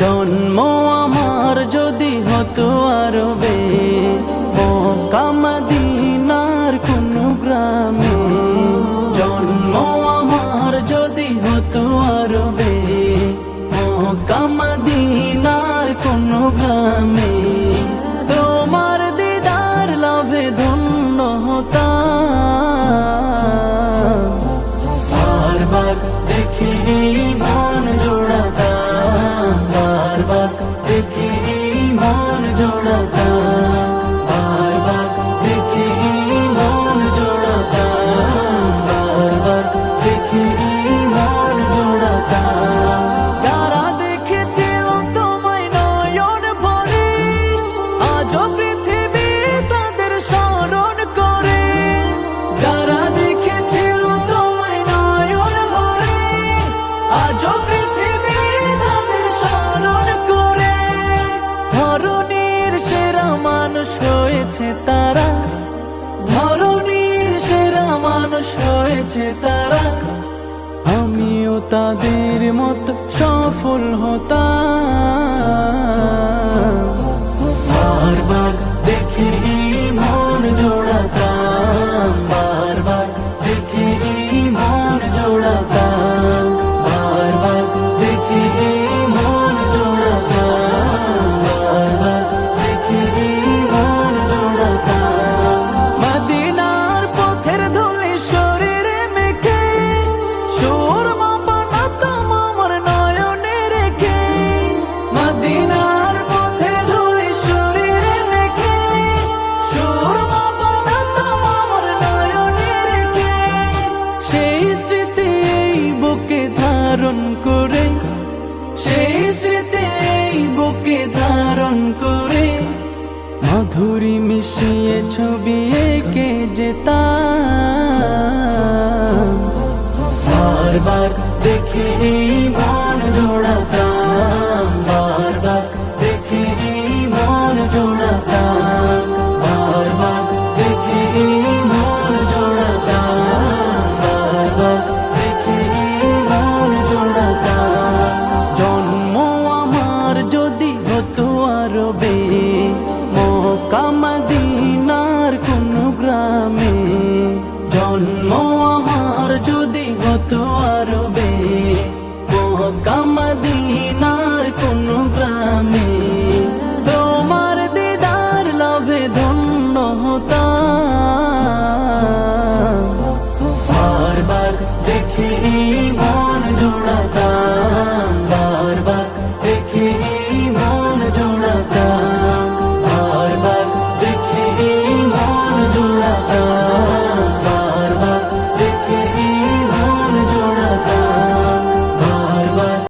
জন্ম আমার যদি হতো আরবে কামাদিনার কোন গ্রামে। জন্ম আমার যদি হতো আরবে কামাদিনার কোন গ্রামে। পৃথিবী তাদের স্মরণ করে যারা পৃথিবী তাদের স্মরণ করে সেরা মানুষ তারা সেরা মানুষ তারা আমিও তাদের মতো সফল হতাম বুকে ধারণ করে, সেই স্মৃতি এই বুকে ধারণ করে। মাধুরী মিশিয়ে ছবি এঁকে যেতাম। বারবার দেখি কামদিনার কোন গ্রামে জন্ম আমার যদি হত আরবে, ও কামদিনার কোন গ্রামে তোমার দিদার লাভে ধন্য হতা দেখি